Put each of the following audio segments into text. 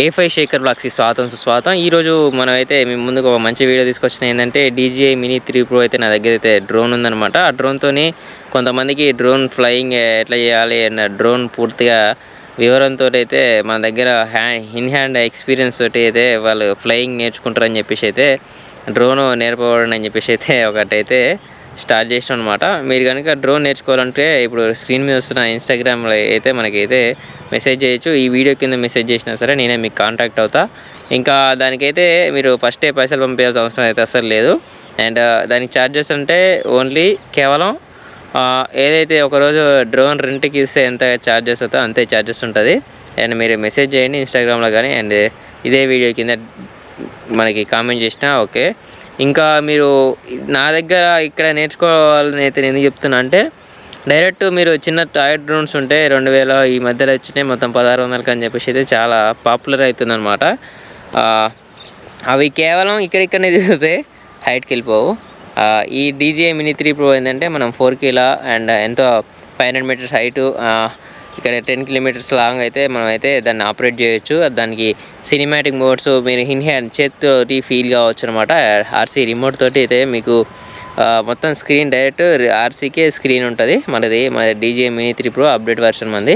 ఏ five Shekhar బ్లాక్స్కి స్వాతం సుస్వాతం ఈరోజు మనమైతే మీ ముందుకు ఒక మంచి వీడియో తీసుకొచ్చిన ఏంటంటే డీజీఐ మినీ త్రీ ప్రో అయితే నా దగ్గర అయితే డ్రోన్ ఉందన్నమాట. ఆ డ్రోన్తోని కొంతమందికి డ్రోన్ ఫ్లయింగ్ ఎట్లా చేయాలి అన్న డ్రోన్ పూర్తిగా వివరంతో అయితే మన దగ్గర హ్యాండ్ ఇన్ హ్యాండ్ ఎక్స్పీరియన్స్ తోటి అయితే వాళ్ళు ఫ్లయింగ్ నేర్చుకుంటారని చెప్పేసి అయితే డ్రోన్ నేర్పబడని అని చెప్పేసి అయితే ఒకటైతే స్టార్ట్ చేసినాం అనమాట మీరు కనుక డ్రోన్ నేర్చుకోవాలంటే ఇప్పుడు స్క్రీన్ మీద వస్తున్న ఇన్స్టాగ్రామ్లో అయితే మనకైతే మెసేజ్ చేయొచ్చు. ఈ వీడియో కింద మెసేజ్ చేసినా సరే నేనే మీకు కాంటాక్ట్ అవుతా. ఇంకా దానికైతే మీరు ఫస్టే పైసలు పంపించాల్సిన అవసరం అయితే అసలు లేదు. అండ్ దానికి ఛార్జెస్ అంటే ఓన్లీ కేవలం ఏదైతే ఒకరోజు డ్రోన్ రెంట్కి ఇస్తే ఎంత ఛార్జెస్ అవుతుందో అంతే ఛార్జెస్ ఉంటుంది. అండ్ మీరు మెసేజ్ చేయండి ఇన్స్టాగ్రామ్లో కానీ. అండ్ ఇదే వీడియో కింద మనకి కామెంట్ చేసినా ఓకే. ఇంకా మీరు నా దగ్గర ఇక్కడ నేర్చుకోవాలని అయితే నేను ఎందుకు చెప్తున్నా అంటే డైరెక్ట్ మీరు చిన్న టాయ్ డ్రోన్స్ ఉంటే రెండు వేల ఈ మధ్యలో వచ్చినాయి మొత్తం పదహారు వందలకి అని చెప్పేసి అయితే చాలా పాపులర్ అవుతుందన్నమాట. అవి కేవలం ఇక్కడిక్కడనే తిరుగుతాయి హైట్కి వెళ్ళిపోవు. ఈ డీజీఐ మినీ త్రీ ప్రో ఏంటంటే మనం ఫోర్ కిలా అండ్ ఎంతో ఫైవ్ హండ్రెడ్ మీటర్స్ హైటు ఇక్కడ టెన్ కిలోమీటర్స్ లాంగ్ అయితే మనం అయితే దాన్ని ఆపరేట్ చేయొచ్చు. దానికి సినిమాటిక్ మోడ్స్ మీరు హిన్ హ్యాండ్ చేతితోటి ఫీల్ కావచ్చు అనమాట ఆర్సీ రిమోట్ తోటి అయితే మీకు మొత్తం స్క్రీన్ డైరెక్ట్ ఆర్సీకే స్క్రీన్ ఉంటుంది. మనది మన DJI mini three pro update version మంది.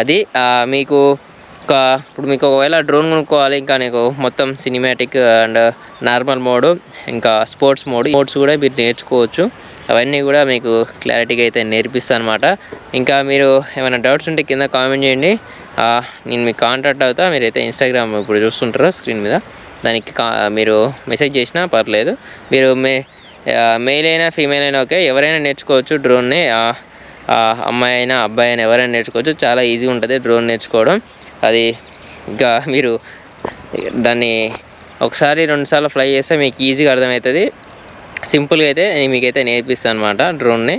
అది మీకు ఒక ఇప్పుడు మీకు ఒకవేళ డ్రోన్ కొనుక్కోవాలి ఇంకా నీకు మొత్తం సినిమాటిక్ అండ్ నార్మల్ మోడ్ ఇంకా స్పోర్ట్స్ మోడ్ మోడ్స్ కూడా మీరు నేర్చుకోవచ్చు. అవన్నీ కూడా మీకు క్లారిటీగా అయితే నేర్పిస్తాను అనమాట ఇంకా మీరు ఏమైనా డౌట్స్ ఉంటే కింద కామెంట్ చేయండి. నేను మీకు కాంటాక్ట్ అవుతా మీరైతే ఇన్స్టాగ్రామ్ ఇప్పుడు చూస్తుంటారు స్క్రీన్ మీద. దానికి కా మీరు మెసేజ్ చేసినా పర్లేదు. మీరు మే మెయిల్ అయినా ఫీమేల్ అయినా ఓకే ఎవరైనా నేర్చుకోవచ్చు డ్రోన్ని అమ్మాయి అయినా అబ్బాయి అయినా ఎవరైనా నేర్చుకోవచ్చు. చాలా ఈజీ ఉంటుంది డ్రోన్ నేర్చుకోవడం. అది ఇంకా మీరు దాన్ని ఒకసారి రెండుసార్లు ఫ్లై చేస్తే మీకు ఈజీగా అర్థమవుతుంది. సింపుల్గా అయితే నేను మీకైతే నేర్పిస్తాను అనమాట డ్రోన్ని.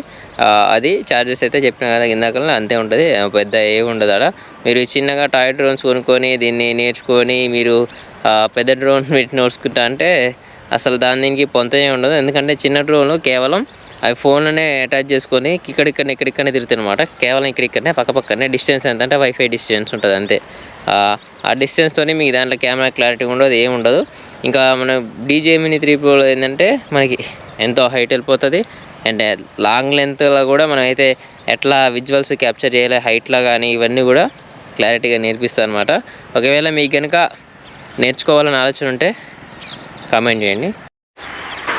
అది చార్జెస్ అయితే చెప్పిన కదా ఇందాక అంతే ఉంటుంది. పెద్ద ఏ ఉండదు ఆడ. మీరు చిన్నగా టాయ్ డ్రోన్స్ కొనుక్కొని దీన్ని నేర్చుకొని మీరు పెద్ద డ్రోన్ పెట్టి నోడ్చుకుంటా అంటే అసలు దాని దీనికి పొంతనే ఉండదు. ఎందుకంటే చిన్న డ్రోన్లు కేవలం అవి ఫోన్లోనే అటాచ్ చేసుకొని ఇక్కడిక్కడనే ఇక్కడిక్కడనే తిరుగుతాయి అనమాట కేవలం ఇక్కడిక్కడనే పక్క పక్కనే డిస్టెన్స్ ఎంత అంటే వైఫై డిస్టెన్స్ ఉంటుంది అంతే. ఆ, ఆ డిస్టెన్స్తోనే మీకు దాంట్లో కెమెరా క్లారిటీ ఉండదు ఏమి ఉండదు. ఇంకా మన డీజే మినీ త్రీ ప్రోలో ఏంటంటే మనకి ఎంతో హైట్ వెళ్ళిపోతుంది. అండ్ లాంగ్ లెంత్లో కూడా మనం అయితే ఎట్లా విజువల్స్ క్యాప్చర్ చేయాలి హైట్లో కానీ ఇవన్నీ కూడా క్లారిటీగా నేర్పిస్తాను అనమాట ఒకవేళ మీకు కనుక నేర్చుకోవాలని ఆలోచన ఉంటే కామెంట్ చేయండి.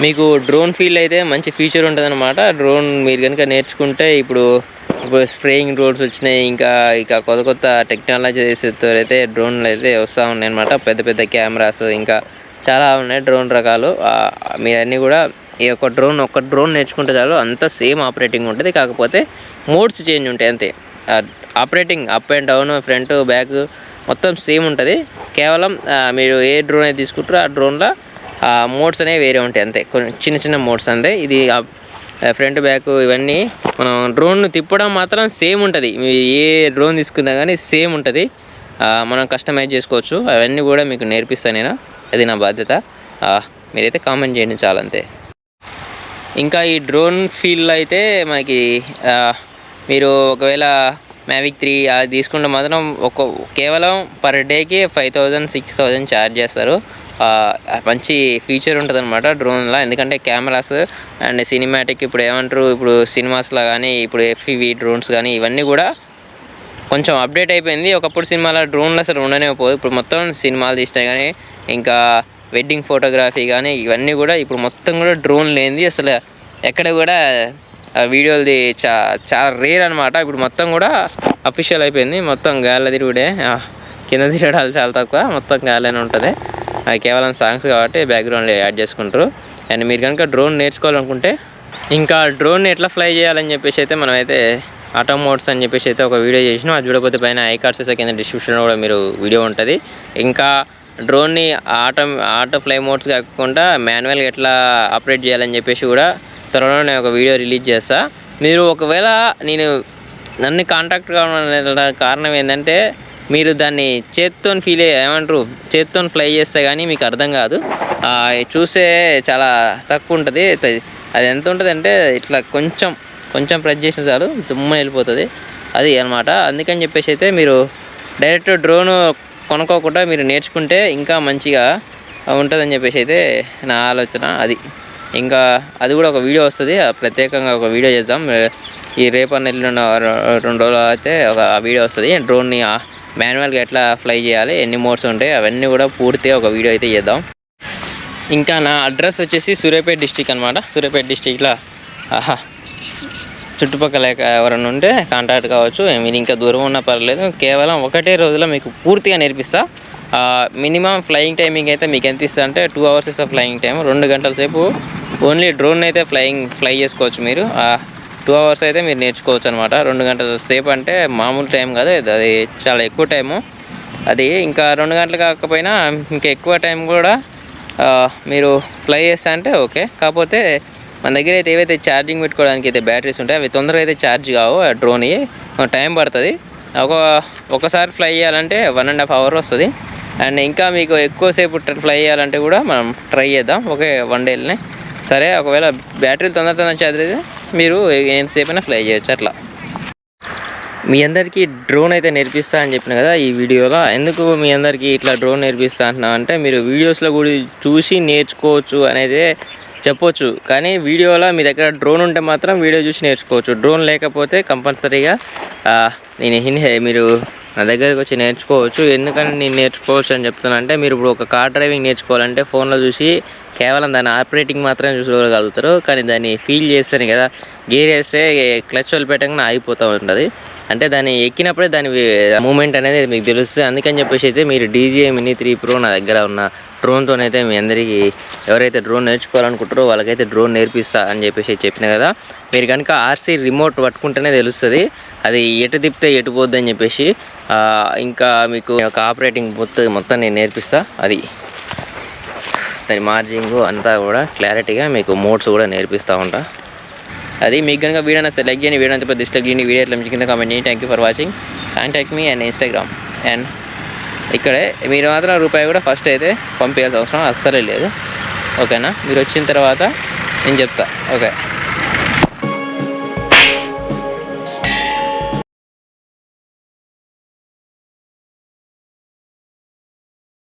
మీకు డ్రోన్ ఫీల్ అయితే మంచి ఫీచర్ ఉంటుంది డ్రోన్ మీరు కనుక నేర్చుకుంటే ఇప్పుడు ఇప్పుడు స్ప్రేయింగ్ డ్రోన్స్ వచ్చినాయి ఇంకా ఇక కొత్త కొత్త టెక్నాలజీస్ అయితే డ్రోన్లు అయితే వస్తూ ఉన్నాయి అనమాట పెద్ద పెద్ద కెమెరాస్ ఇంకా చాలా ఉన్నాయి డ్రోన్ రకాలు. మీరన్నీ కూడా ఈ యొక్క డ్రోన్ ఒక్క డ్రోన్ నేర్చుకుంటే చాలు అంతా సేమ్ ఆపరేటింగ్ ఉంటుంది. కాకపోతే మోడ్స్ చేంజ్ ఉంటాయి అంతే. Operating up and down front back మొత్తం సేమ్ ఉంటుంది. కేవలం మీరు ఏ డ్రోన్ అయితే తీసుకుంటారో ఆ డ్రోన్లో మోడ్స్ అనేవి వేరే ఉంటాయి అంతే. కొన్ని చిన్న చిన్న మోడ్స్ అంతే. ఇది ఫ్రంట్ బ్యాక్ ఇవన్నీ మనం డ్రోన్ తిప్పడం మాత్రం సేమ్ ఉంటుంది. ఏ డ్రోన్ తీసుకున్నా కానీ సేమ్ ఉంటుంది. మనం కస్టమైజ్ చేసుకోవచ్చు. అవన్నీ కూడా మీకు నేర్పిస్తాను నేను. అది నా బాధ్యత. మీరైతే కామెంట్ చేయండి చాలు అంతే ఇంకా ఈ డ్రోన్ ఫీల్డ్లో అయితే మనకి మీరు ఒకవేళ మ్యావిక్ త్రీ అది తీసుకుంటే మాత్రం ఒక కేవలం పర్ డేకి five thousand six thousand charge చేస్తారు. మంచి ఫీచర్ ఉంటుంది అనమాట డ్రోన్లో. ఎందుకంటే కెమెరాస్ అండ్ సినిమాటిక్ ఇప్పుడు ఏమంటారు ఇప్పుడు సినిమాస్లో కానీ ఇప్పుడు ఎఫ్ఈవి డ్రోన్స్ కానీ ఇవన్నీ కూడా కొంచెం అప్డేట్ అయిపోయింది. ఒకప్పుడు సినిమాలో డ్రోన్లు అసలు ఉండనే పోదు ఇప్పుడు మొత్తం సినిమాలు తీసినాయి కానీ ఇంకా వెడ్డింగ్ ఫోటోగ్రఫీ కానీ ఇవన్నీ కూడా ఇప్పుడు మొత్తం కూడా డ్రోన్ లేనిది. అసలు ఎక్కడ కూడా ఆ వీడియోలది చా చాలా రేర్ అనమాట ఇప్పుడు మొత్తం కూడా అఫీషియల్ అయిపోయింది. మొత్తం గాలి తిరుగుడే. కింద తిరగడాలు చాలా తక్కువ. మొత్తం గాలిలోనే ఉంటుంది. కేవలం సాంగ్స్ కాబట్టి బ్యాక్గ్రౌండ్లో యాడ్ చేసుకుంటారు. అండ్ మీరు కనుక డ్రోన్ నేర్చుకోవాలనుకుంటే ఇంకా డ్రోన్ ఎట్లా ఫ్లై చేయాలని చెప్పేసి అయితే మనమైతే ఆటో మోడ్స్ అని చెప్పేసి అయితే ఒక వీడియో చేసినాం. అది చూడకపోతే పైన ఐ కార్డ్స్ కింద డిస్క్రిప్షన్లో కూడా మీరు వీడియో ఉంటుంది. ఇంకా డ్రోన్ని ఆటో ఆటో ఫ్లై మోడ్స్ కాకుండా మాన్యువల్గా ఎట్లా ఆపరేట్ చేయాలని చెప్పేసి కూడా త్వరలో నేను ఒక వీడియో రిలీజ్ చేస్తా. మీరు ఒకవేళ నేను నన్ను కాంటాక్ట్ కావడానికి కారణం ఏంటంటే మీరు దాన్ని చేత్తో ఫీల్ అయ్యే ఏమంటారు? చేత్తో ఫ్లై చేస్తే కానీ మీకు అర్థం కాదు. చూసే చూస్తే చాలా తక్కువ ఉంటుంది. అది ఎంత ఉంటుంది అంటే ఇట్లా కొంచెం కొంచెం ప్రెస్ చేసిన చాలు జుమ్మ వెళ్ళిపోతుంది. అది అనమాట. అందుకని చెప్పేసి అయితే మీరు డైరెక్ట్ డ్రోన్ కొనుక్కోకుండా మీరు నేర్చుకుంటే ఇంకా మంచిగా ఉంటుందని చెప్పేసి అయితే నా ఆలోచన అది. ఇంకా అది కూడా ఒక వీడియో వస్తుంది. ఆ ప్రత్యేకంగా ఒక వీడియో చేద్దాం. ఈ రేపన్న ఎల్లుండ రెండు రోజులు అయితే ఒక వీడియో వస్తుంది. డ్రోన్ని మాన్యువల్గా ఎట్లా ఫ్లై చేయాలి ఎన్ని మోడ్స్ ఉంటాయి అవన్నీ కూడా పూర్తిగా ఒక వీడియో అయితే చేద్దాం. ఇంకా నా అడ్రస్ వచ్చేసి సూర్యాపేట డిస్టిక్ అనమాట. సూర్యాపేట డిస్టిక్లో ఆహా చుట్టుపక్కల ఎవరైనా ఉంటే కాంటాక్ట్ కావచ్చు. మీరు ఇంకా దూరం ఉన్నా పర్లేదు. కేవలం ఒకటే రోజులో మీకు పూర్తిగా నేర్పిస్తా. మినిమం ఫ్లయింగ్ టైమింగ్ అయితే మీకు ఎంత ఇస్తా అంటే టూ అవర్స్ ఇస్తా ఫ్లయింగ్ టైం రెండు గంటల సేపు ఓన్లీ డ్రోన్ అయితే ఫ్లయింగ్ ఫ్లై చేసుకోవచ్చు మీరు. టూ అవర్స్ అయితే మీరు నేర్చుకోవచ్చు అనమాట రెండు గంటల సేపు అంటే మామూలు టైం కాదు. అది చాలా ఎక్కువ టైము అది ఇంకా రెండు గంటలు కాకపోయినా ఇంకా ఎక్కువ టైం కూడా మీరు ఫ్లై చేస్తా అంటే ఓకే కాకపోతే మన దగ్గర అయితే ఏవైతే ఛార్జింగ్ పెట్టుకోవడానికి అయితే బ్యాటరీస్ ఉంటాయి అవి తొందరగా అయితే ఛార్జ్ కావు ఆ డ్రోన్ టైం పడుతుంది. ఒక ఒకసారి ఫ్లై చేయాలంటే వన్ అండ్ హాఫ్ అవర్ వస్తుంది. అండ్ ఇంకా మీకు ఎక్కువసేపు ఫ్లై చేయాలంటే కూడా మనం ట్రై చేద్దాం. ఒకే వన్ డేలోనే సరే ఒకవేళ బ్యాటరీ తొందర తొందర చదివితే మీరు ఎంతసేపు అయినా ఫ్లై చేయొచ్చు అట్లా. మీ అందరికీ డ్రోన్ అయితే నేర్పిస్తా అని చెప్పిన కదా ఈ వీడియోలో. ఎందుకు మీ అందరికీ ఇట్లా డ్రోన్ నేర్పిస్తా అంటున్నా అంటే మీరు వీడియోస్లో కూడా చూసి నేర్చుకోవచ్చు అనేది చెప్పొచ్చు. కానీ వీడియోలో మీ దగ్గర డ్రోన్ ఉంటే మాత్రం వీడియో చూసి నేర్చుకోవచ్చు. డ్రోన్ లేకపోతే కంపల్సరీగా నేను మీరు నా దగ్గరికి వచ్చి నేర్చుకోవచ్చు. ఎందుకని నేను నేర్చుకోవచ్చు అని చెప్తున్నా అంటే మీరు ఇప్పుడు ఒక కార్ డ్రైవింగ్ నేర్చుకోవాలంటే ఫోన్లో చూసి కేవలం దాని ఆపరేటింగ్ మాత్రమే చూసుకోగలుగుతారు కానీ దాన్ని ఫీల్ చేస్తేనే కదా గేర్ వేస్తే క్లచ్ పెట్టగానే ఆగిపోతూ ఉంటుంది. అంటే దాన్ని ఎక్కినప్పుడే దాని మూమెంట్ అనేది మీకు తెలుస్తుంది. అందుకని చెప్పేసి అయితే మీరు డీజే మినీ త్రీ ప్రో నా దగ్గర ఉన్న డ్రోన్తోనైతే మీ అందరికీ ఎవరైతే డ్రోన్ నేర్చుకోవాలనుకుంటారో వాళ్ళకైతే డ్రోన్ నేర్పిస్తా అని చెప్పేసి చెప్పిన కదా. మీరు కనుక ఆర్సీ రిమోట్ పట్టుకుంటేనే తెలుస్తుంది. అది ఎటు తిప్పితే ఎటు పోద్ది అని చెప్పేసి ఇంకా మీకు ఒక ఆపరేటింగ్ మొత్తం మొత్తం నేను నేర్పిస్తా. అది. దాని మార్జింగ్ అంతా కూడా క్లారిటీగా మీకు మోడ్స్ కూడా నేర్పిస్తూ ఉంటా. అది మీకు కనుక వీడియో నచ్చితే లైక్ చేయండి వీడియో నచ్చితే డిస్లైక్ చేయండి వీడియో ఎట్లా మీకు కింద కామెంట్ చేయండి. Thank you for watching contact me and Instagram and ఇక్కడే. మీరు మాత్రం రూపాయి కూడా ఫస్ట్ అయితే పంపించాల్సిన అవసరం అస్సలే లేదు. ఓకేనా? మీరు వచ్చిన తర్వాత నేను చెప్తా. ఓకే.